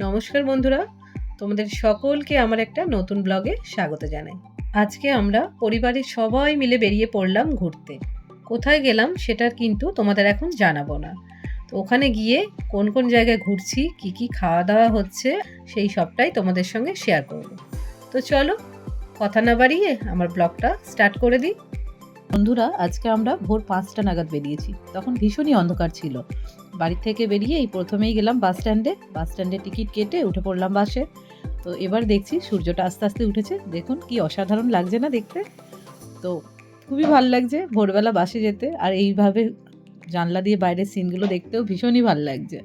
নমস্কার বন্ধুরা, তোমাদের সকলকে আমার একটা নতুন ব্লগে স্বাগত জানাই। আজকে আমরা পরিবারের সবাই মিলে বেরিয়ে পড়লাম ঘুরতে। কোথায় গেলাম সেটা কিন্তু তোমাদের এখন জানাব না। তো ওখানে গিয়ে কোন কোন জায়গায় ঘুরছি, কি কি খাওয়া দাওয়া হচ্ছে, সেই সবটাই তোমাদের সঙ্গে শেয়ার করব। তো চলো, কথা না বাড়িয়ে আমার ব্লগটা স্টার্ট করে দিই। বন্ধুরা, আজকে আমরা ভোর পাঁচটা নাগাদ বেরিয়েছি। তখন ভীষণই অন্ধকার ছিল। বাড়ি থেকে বেরিয়ে এই প্রথমেই গেলাম বাস স্ট্যান্ডে। বাস স্ট্যান্ডে টিকিট কেটে উঠে পড়লাম বাসে। তো এবার দেখছি সূর্যটা আস্তে আস্তে উঠেছে। দেখুন কি অসাধারণ লাগছে না দেখতে। তো খুবই ভালো লাগছে ভোরবেলা বাসে যেতে। আর এইভাবে জানলা দিয়ে বাইরের সিনগুলো দেখতেও ভীষণই ভালো লাগছে।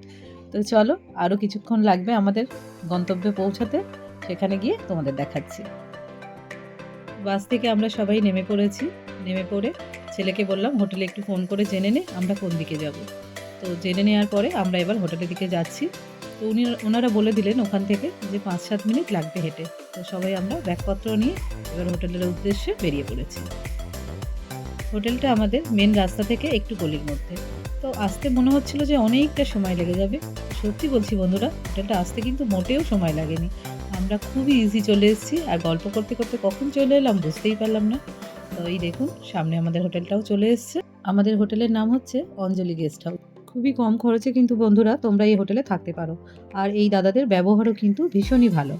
তো চলো আরও কিছুক্ষণ লাগবে আমাদের গন্তব্যে পৌঁছাতে। সেখানে গিয়ে তোমাদের দেখাচ্ছি। বাস থেকে আমরা সবাই নেমে পড়েছি। নেমে পড়ে ছেলেকে বললাম, হোটেলে একটু ফোন করে জেনে নে, আমরা কোন দিকে যাব? তো জেনে নেওয়ার পরে আমরা এবার হোটেলের দিকে যাচ্ছি। তো উনি, ওনারা বলে দিলেন ওখান থেকে যে পাঁচ সাত মিনিট লাগবে হেঁটে। তো সবাই আমরা ব্যাগপত্র নিয়ে এবার হোটেলের উদ্দেশ্যে বেরিয়ে পড়েছি। হোটেলটা আমাদের মেন রাস্তা থেকে একটু গলির মধ্যে। তো আসতে মনে হচ্ছিল যে অনেকটা সময় লেগে যাবে। সত্যি বলছি বন্ধুরা, হোটেলটা আসতে কিন্তু মোটেও সময় লাগেনি। আমরা খুবই ইজি চলে এসেছি আর গল্প করতে করতে কখন চলে এলাম বুঝতেই পারলাম না। তো এই দেখুন, সামনে আমাদের হোটেলটাও চলে এসছে। আমাদের হোটেলের নাম হচ্ছে অঞ্জলি গেস্ট হাউস। খুবই কম খরচে কিন্তু বন্ধুরা তোমরা এই হোটেলে থাকতে পারো। আর এই দাদাদের ব্যবহারও কিন্তু ভীষণই ভালো।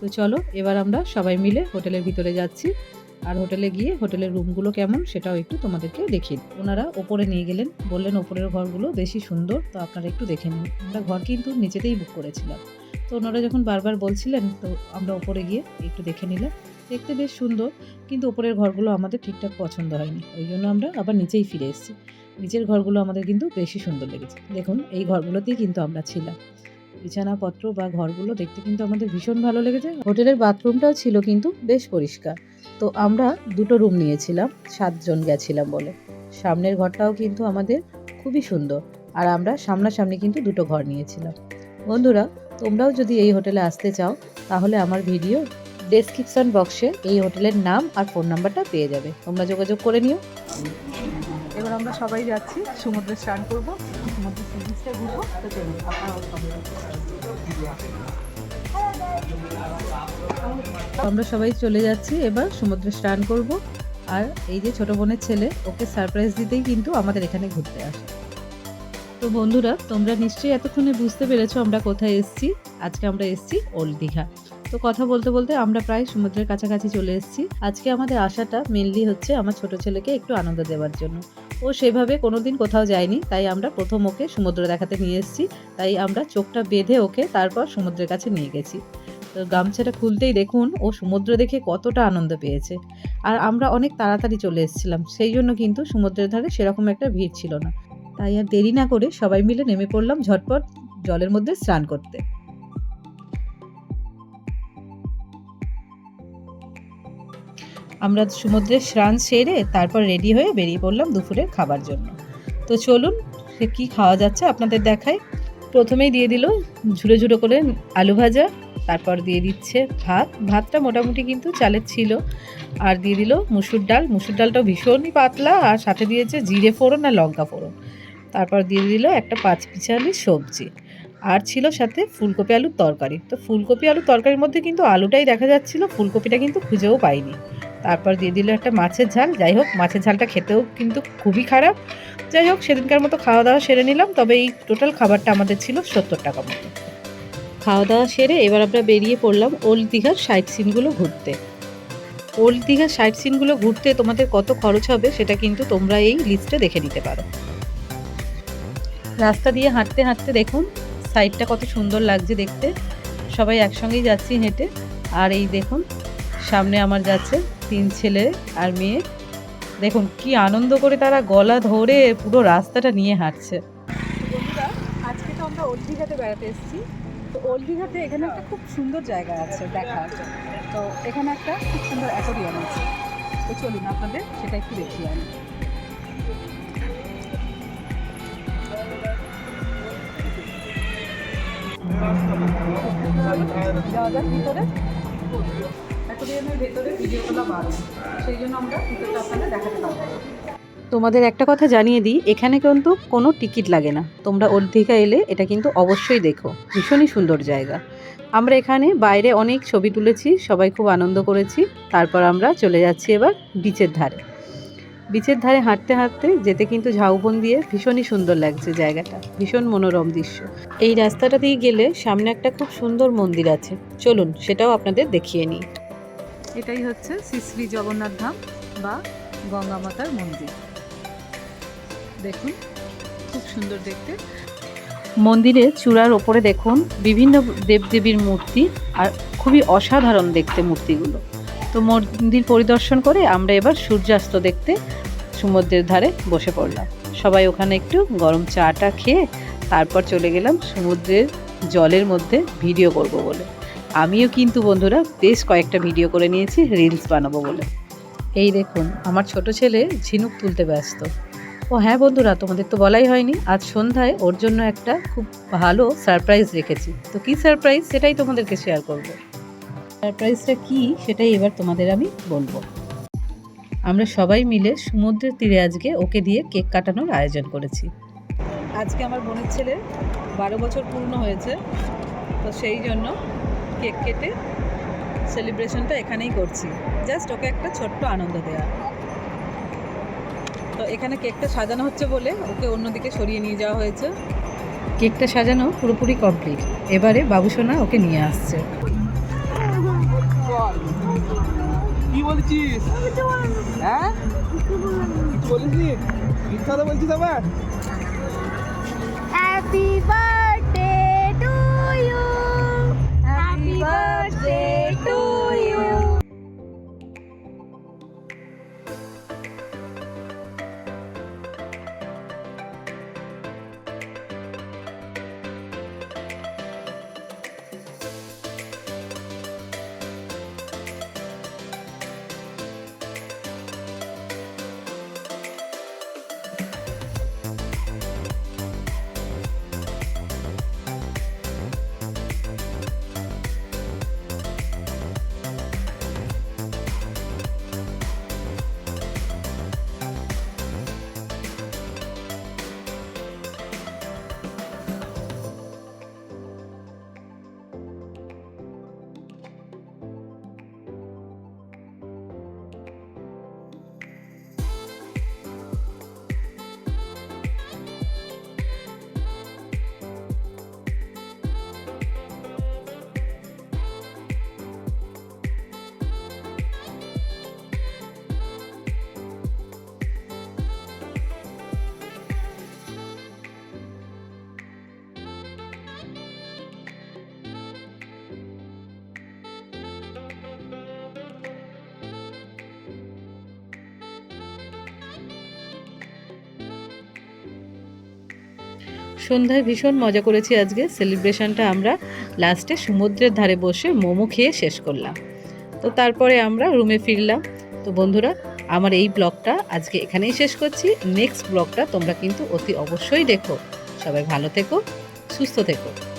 তো চলো, এবার আমরা সবাই মিলে হোটেলের ভিতরে যাচ্ছি। আর হোটেলে গিয়ে হোটেলের রুমগুলো কেমন সেটাও একটু তোমাদেরকে দেখিয়ে ওনারা ওপরে নিয়ে গেলেন, বললেন ওপরের ঘরগুলো বেশি সুন্দর, তো আপনারা একটু দেখে নিন। আমরা ঘর কিন্তু নিচেতেই বুক করেছিলাম। তো ওনারা যখন বারবার বলছিলেন, তো আমরা ওপরে গিয়ে একটু দেখে নিলাম। দেখতে বেশ সুন্দর, কিন্তু ওপরের ঘরগুলো আমাদের ঠিকঠাক পছন্দ হয়নি। ওই জন্য আমরা আবার নিচেই ফিরে এসেছি। নিচের ঘরগুলো আমাদের কিন্তু বেশি সুন্দর লেগেছে। দেখুন, এই ঘরগুলোতেই কিন্তু আমরা ছিলাম। বিছানাপত্র বা ঘরগুলো দেখতে কিন্তু আমাদের ভীষণ ভালো লেগেছে। হোটেলের বাথরুমটাও ছিল কিন্তু বেশ পরিষ্কার। তো আমরা দুটো রুম নিয়েছিলাম, সাতজন গেছিলাম বলে। সামনের ঘরটাও কিন্তু আমাদের খুবই সুন্দর। আর আমরা সামনাসামনি কিন্তু দুটো ঘর নিয়েছিলাম। বন্ধুরা, তোমরাও যদি এই হোটেলে আসতে চাও, তাহলে আমার ভিডিও ডেসক্রিপশন বক্সে এই হোটেলের নাম আর ফোন নাম্বারটা পেয়ে যাবে। তোমরা যোগাযোগ করে নিও। এবার আমরা সবাই যাচ্ছি, সমুদ্রে স্নান করব সি বিচটা ঘুরবো আমরা সবাই চলে যাচ্ছি, এবার সমুদ্রে স্নান করব। আর এই যে ছোট বোনের ছেলে, ওকে সারপ্রাইজ দিতেই কিন্তু আমাদের এখানে ঘুরতে আসে। তো বন্ধুরা, তোমরা নিশ্চয়ই এতক্ষণে বুঝতে পেরেছ আমরা কোথায় এসেছি। আজকে আমরা এসেছি ওল্ড দীঘা। তো কথা বলতে বলতে আমরা প্রায় সমুদ্রের কাছাকাছি চলে এসেছি। আজকে আমাদের আশাটা মেনলি হচ্ছে আমার ছোট ছেলেকে একটু আনন্দ দেওয়ার জন্য। ও সেভাবে কোনোদিন কোথাও যায়নি, তাই আমরা প্রথম ওকে সমুদ্র দেখাতে নিয়ে এসেছি। তাই আমরা চোখটা বেঁধে ওকে তারপর সমুদ্রের কাছে নিয়ে গেছি। তো গামছাটা খুলতেই দেখুন, ও সমুদ্র দেখে কতটা আনন্দ পেয়েছে। আর আমরা অনেক তাড়াতাড়ি চলে এসেছিলাম, সেই জন্য কিন্তু সমুদ্রের ধারে সেরকম একটা ভিড় ছিল না। তাই আর দেরি না করে সবাই মিলে নেমে পড়লাম ঝটপট জলের মধ্যে স্নান করতে। আমরা সমুদ্রে স্নান সেরে তারপর রেডি হয়ে বেরিয়ে পড়লাম দুপুরের খাবার জন্য। তো চলুন, সে কী খাওয়া যাচ্ছে আপনাদের দেখাই। প্রথমেই দিয়ে দিল ঝুড়ো ঝুড়ো করে আলু ভাজা, তারপর দিয়ে দিচ্ছে ভাত। ভাতটা মোটামুটি কিন্তু চালের ছিল। আর দিয়ে দিল মুসুর ডাল। মুসুর ডালটাও ভীষণই পাতলা, আর সাথে দিয়েছে জিরে ফোড়ন আর লঙ্কা ফোড়ন। তারপর দিয়ে দিল একটা পাঁচ পিছালি সবজি। আর ছিল সাথে ফুলকপি আলুর তরকারি। তো ফুলকপি আলুর তরকারির মধ্যে কিন্তু আলুটাই দেখা যাচ্ছিল, ফুলকপিটা কিন্তু খুঁজেও পাইনি। তারপর দিয়ে দিল একটা মাছের ঝাল। যাই হোক, মাছের ঝালটা খেতেও কিন্তু খুবই খারাপ। যাই হোক, সেদিনকার মতো খাওয়া দাওয়া সেরে নিলাম। তবে এই টোটাল খাবারটা আমাদের ছিল সত্তর টাকা মতো। খাওয়া দাওয়া সেরে এবার আমরা বেরিয়ে পড়লাম ওল্ড দীঘার সাইট সিনগুলো ঘুরতে। ওল্ড দীঘার সাইট সিনগুলো ঘুরতে তোমাদের কত খরচ হবে সেটা কিন্তু তোমরা এই লিস্টে দেখে নিতে পারো। রাস্তা দিয়ে হাঁটতে হাঁটতে দেখুন সাইডটা কত সুন্দর লাগছে দেখতে। সবাই একসঙ্গেই যাচ্ছি হেঁটে। আর এই দেখুন, সামনে আমার যাচ্ছে তিন ছেলে আর মেয়ে। দেখুন, কি আনন্দ করে তারা গলা ধরে পুরো রাস্তাটা নিয়ে হাঁটছে। আজকে তো আমরা ওল্ড দীঘাতে বেড়াতে এসেছি। তো ওল্ড দীঘাতে এখানে একটা খুব সুন্দর জায়গা আছে দেখার তো এখানে একটা খুব সুন্দর অ্যাকোরিয়াম আছে। তো চলুন আপনাদের সেটা একটু যাওয়া যাক ভিতরে। অ্যাকোরিয়ামের ভেতরে ভিডিও তোলা বারণ সেই জন্য আমরা ভিতরটা আপনাদের দেখাতে পারব। তোমাদের একটা কথা জানিয়ে দিই, এখানে কিন্তু কোনো টিকিট লাগে না। তোমরা দীঘা এলে এটা কিন্তু অবশ্যই দেখো। ভীষণই সুন্দর জায়গা। আমরা এখানে বাইরে অনেক ছবি তুলেছি, সবাই খুব আনন্দ করেছি। তারপর আমরা চলে যাচ্ছি এবার বিচের ধারে। বিচের ধারে হাঁটতে হাঁটতে যেতে কিন্তু ঝাউবন দিয়ে ভীষণই সুন্দর লাগছে জায়গাটা। ভীষণ মনোরম দৃশ্য। এই রাস্তাটা দিয়ে গেলে সামনে একটা খুব সুন্দর মন্দির আছে। চলুন, সেটাও আপনাদের দেখিয়ে নিই। এটাই হচ্ছে শ্রী শ্রী জগন্নাথ ধাম বা গঙ্গা মাতার মন্দির। দেখুন, খুব সুন্দর দেখতে। মন্দিরের চূড়ার ওপরে দেখুন বিভিন্ন দেবদেবীর মূর্তি আর খুবই অসাধারণ দেখতে মূর্তিগুলো। তো মন্দির পরিদর্শন করে আমরা এবার সূর্যাস্ত দেখতে সমুদ্রের ধারে বসে পড়লাম। সবাই ওখানে একটু গরম চাটা খেয়ে তারপর চলে গেলাম সমুদ্রের জলের মধ্যে ভিডিও করব বলে। আমিও কিন্তু বন্ধুরা বেশ কয়েকটা ভিডিও করে নিয়েছি রিলস বানাবো বলে। এই দেখুন, আমার ছোট ছেলে ঝিনুক তুলতে ব্যস্ত। ও হ্যাঁ বন্ধুরা, তোমাদের তো বলাই হয়নি, আজ সন্ধ্যায় ওর জন্য একটা খুব ভালো সারপ্রাইজ রেখেছি। তো কী সারপ্রাইজ সেটাই তোমাদেরকে শেয়ার করব। সারপ্রাইজটা কি? সেটাই এবার তোমাদের আমি বলব। আমরা সবাই মিলে সমুদ্রের তীরে আজকে ওকে দিয়ে কেক কাটানোর আয়োজন করেছি। আজকে আমার বোনের ছেলে বারো বছর পূর্ণ হয়েছে, তো সেই জন্য কেক কেটে সেলিব্রেশনটা এখানেই করছি। জাস্ট ওকে একটা ছোট্ট আনন্দ দেওয়া তো এখানে কেকটা সাজানো হচ্ছে বলে ওকে অন্যদিকে সরিয়ে নিয়ে যাওয়া হয়েছে। কেকটা সাজানো পুরোপুরি কমপ্লিট এবারে বাবুসোনা ওকে নিয়ে আসছে। কি বলছিস? হ্যাঁ? কিছু বলিসনি মিথ্যা কথা বলছিস আবার? Happy birthday! Birthday সন্ধ্যায় ভীষণ মজা করেছি আজকে। সেলিব্রেশনটা আমরা লাস্টে সমুদ্রের ধারে বসে মোমো খেয়ে শেষ করলাম। তো তারপরে আমরা রুমে ফিরলাম। তো বন্ধুরা, আমার এই ব্লগটা আজকে এখানেই শেষ করছি। নেক্সট ব্লগটা তোমরা কিন্তু অতি অবশ্যই দেখো। সবাই ভালো থেকো, সুস্থ থেকো।